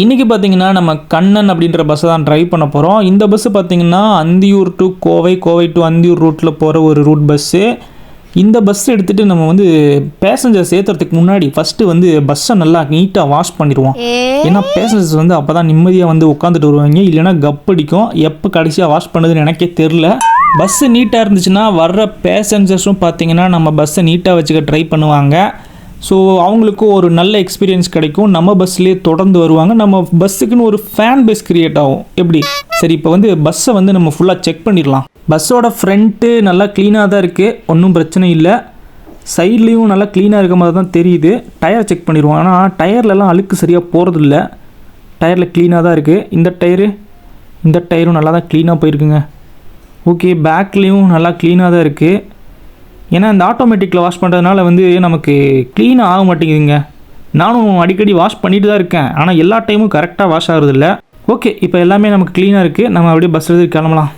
இன்றைக்கி பார்த்தீங்கன்னா நம்ம கண்ணன் அப்படின்ற பஸ்ஸை தான் ட்ரைவ் பண்ண போகிறோம் இந்த பஸ்ஸு பார்த்தீங்கன்னா அந்தியூர் டு கோவை கோவை டு அந்தியூர் ரூட்டில் போகிற ஒரு ரூட் பஸ்ஸு இந்த பஸ் எடுத்துகிட்டு நம்ம வந்து பேசஞ்சர்ஸ் ஏற்றுறதுக்கு முன்னாடி ஃபஸ்ட்டு வந்து பஸ்ஸை நல்லா நீட்டாக வாஷ் பண்ணிடுவோம். ஏன்னா பேசஞ்சர்ஸ் வந்து அப்போ தான் நிம்மதியாக வந்து உட்காந்துட்டு வருவாங்க. இல்லைன்னா கப்படிக்கும் எப்போ கடைசியாக வாஷ் பண்ணுதுன்னு எனக்கே தெரில பஸ்ஸு நீட்டாக இருந்துச்சுன்னா வர்ற பேசஞ்சர்ஸும் பார்த்தீங்கன்னா நம்ம பஸ்ஸை நீட்டாக வச்சுக்க ட்ரை பண்ணுவாங்க. ஸோ அவங்களுக்கும் ஒரு நல்ல எக்ஸ்பீரியன்ஸ் கிடைக்கும். நம்ம பஸ்லேயே தொடர்ந்து வருவாங்க. நம்ம பஸ்ஸுக்குன்னு ஒரு ஃபேன் பேஸ் கிரியேட் ஆகும். எப்படி? சரி இப்போ வந்து பஸ்ஸை வந்து நம்ம ஃபுல்லாக செக் பண்ணிடலாம். பஸ்ஸோட ஃப்ரண்ட்டு நல்லா க்ளீனாக தான் இருக்குது ஒன்றும் பிரச்சனை இல்லை. சைட்லேயும் நல்லா க்ளீனாக இருக்க மாதிரி தான் தெரியுது. டயர் செக் பண்ணிடுவோம். ஆனால் டயர்லலாம் அழுக்கு சரியாக போகிறதில்ல டயரில் க்ளீனாக தான் இருக்குது இந்த டயரு இந்த டயரும் நல்லா தான் க்ளீனாக போயிருக்குங்க. ஓகே பேக்லேயும் நல்லா க்ளீனாக தான் இருக்குது ஏன்னா இந்த ஆட்டோமேட்டிக்கில் வாஷ் பண்ணுறதுனால வந்து நமக்கு க்ளீனாக ஆக மாட்டேங்குதுங்க. நானும் அடிக்கடி வாஷ் பண்ணிட்டு தான் இருக்கேன். ஆனால் எல்லா டைமும் கரெக்டாக வாஷ் ஆகுறதில்ல. ஓகே இப்போ எல்லாமே நமக்கு க்ளீனாக இருக்குது நம்ம அப்படியே பஸ் எடுத்து கிளம்பலாம்.